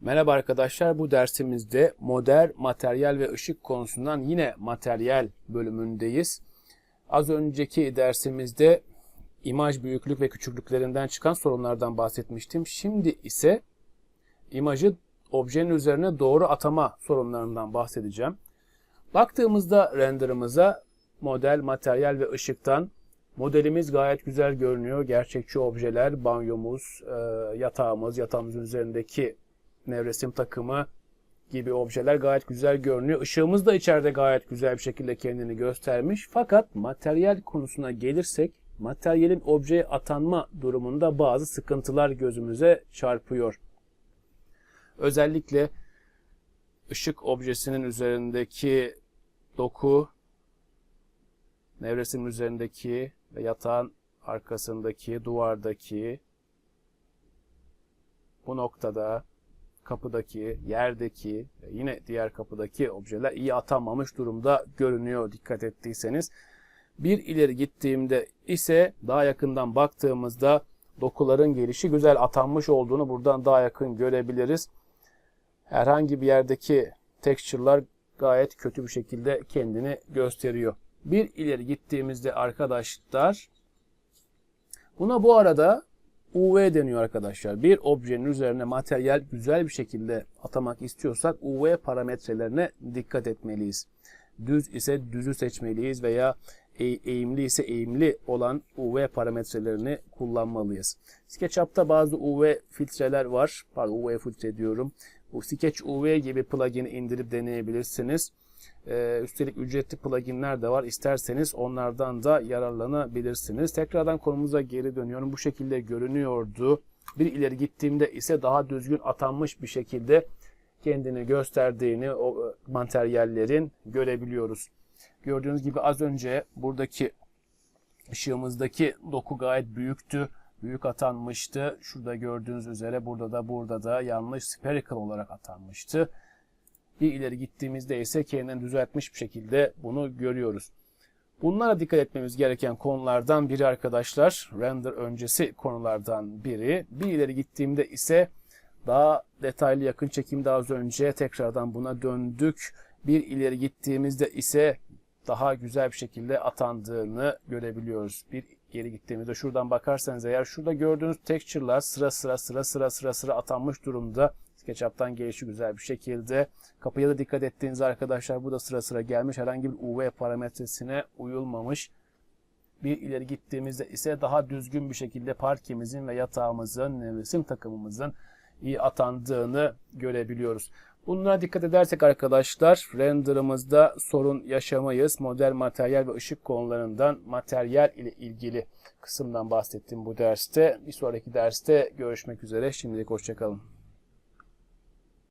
Merhaba arkadaşlar bu dersimizde model, materyal ve ışık konusundan yine materyal bölümündeyiz. Az önceki dersimizde imaj büyüklük ve küçüklüklerinden çıkan sorunlardan bahsetmiştim. Şimdi ise imajı objenin üzerine doğru atama sorunlarından bahsedeceğim. Baktığımızda renderımıza model, materyal ve ışıktan modelimiz gayet güzel görünüyor. Gerçekçi objeler, banyomuz, e, yatağımız, yatağımızın üzerindeki nevresim takımı gibi objeler gayet güzel görünüyor. Işığımız da içeride gayet güzel bir şekilde kendini göstermiş. Fakat materyal konusuna gelirsek materyalin objeye atanma durumunda bazı sıkıntılar gözümüze çarpıyor. Özellikle ışık objesinin üzerindeki doku, nevresim üzerindeki ve yatağın arkasındaki, duvardaki bu noktada kapıdaki, yerdeki ve yine diğer kapıdaki objeler iyi atanmamış durumda görünüyor dikkat ettiyseniz. Bir ileri gittiğimde ise daha yakından baktığımızda dokuların gelişi güzel atanmış olduğunu buradan daha yakın görebiliriz. Herhangi bir yerdeki texture'lar gayet kötü bir şekilde kendini gösteriyor. Bir ileri gittiğimizde arkadaşlar buna bu arada UV deniyor arkadaşlar. Bir objenin üzerine materyal güzel bir şekilde atamak istiyorsak UV parametrelerine dikkat etmeliyiz. Düz ise düzü seçmeliyiz veya eğimli ise eğimli olan UV parametrelerini kullanmalıyız. SketchUp'ta bazı UV filtreler var. Pardon UV filtre diyorum. Bu Sketch UV gibi plugin'i indirip deneyebilirsiniz. Ee, üstelik ücretli pluginler de var. İsterseniz onlardan da yararlanabilirsiniz. Tekrardan konumuza geri dönüyorum. Bu şekilde görünüyordu. Bir ileri gittiğimde ise daha düzgün atanmış bir şekilde kendini gösterdiğini o materyallerin görebiliyoruz. Gördüğünüz gibi az önce buradaki ışığımızdaki doku gayet büyüktü. Büyük atanmıştı. Şurada gördüğünüz üzere burada da burada da yanlış spherical olarak atanmıştı. Bir ileri gittiğimizde ise kendini düzeltmiş bir şekilde bunu görüyoruz. Bunlara dikkat etmemiz gereken konulardan biri arkadaşlar. Render öncesi konulardan biri. Bir ileri gittiğimde ise daha detaylı yakın çekimde az önce tekrardan buna döndük. Bir ileri gittiğimizde ise daha güzel bir şekilde atandığını görebiliyoruz. Bir geri gittiğimizde şuradan bakarsanız eğer şurada gördüğünüz texture'lar sıra sıra sıra sıra sıra sıra atanmış durumda. SketchUp'tan gelişi güzel bir şekilde. Kapıya da dikkat ettiğiniz arkadaşlar bu da sıra sıra gelmiş. Herhangi bir UV parametresine uyulmamış. Bir ileri gittiğimizde ise daha düzgün bir şekilde parkemizin ve yatağımızın, nevresim takımımızın iyi atandığını görebiliyoruz. Bunlara dikkat edersek arkadaşlar renderımızda sorun yaşamayız. Model, materyal ve ışık konularından materyal ile ilgili kısımdan bahsettim bu derste. Bir sonraki derste görüşmek üzere. Şimdilik hoşçakalın.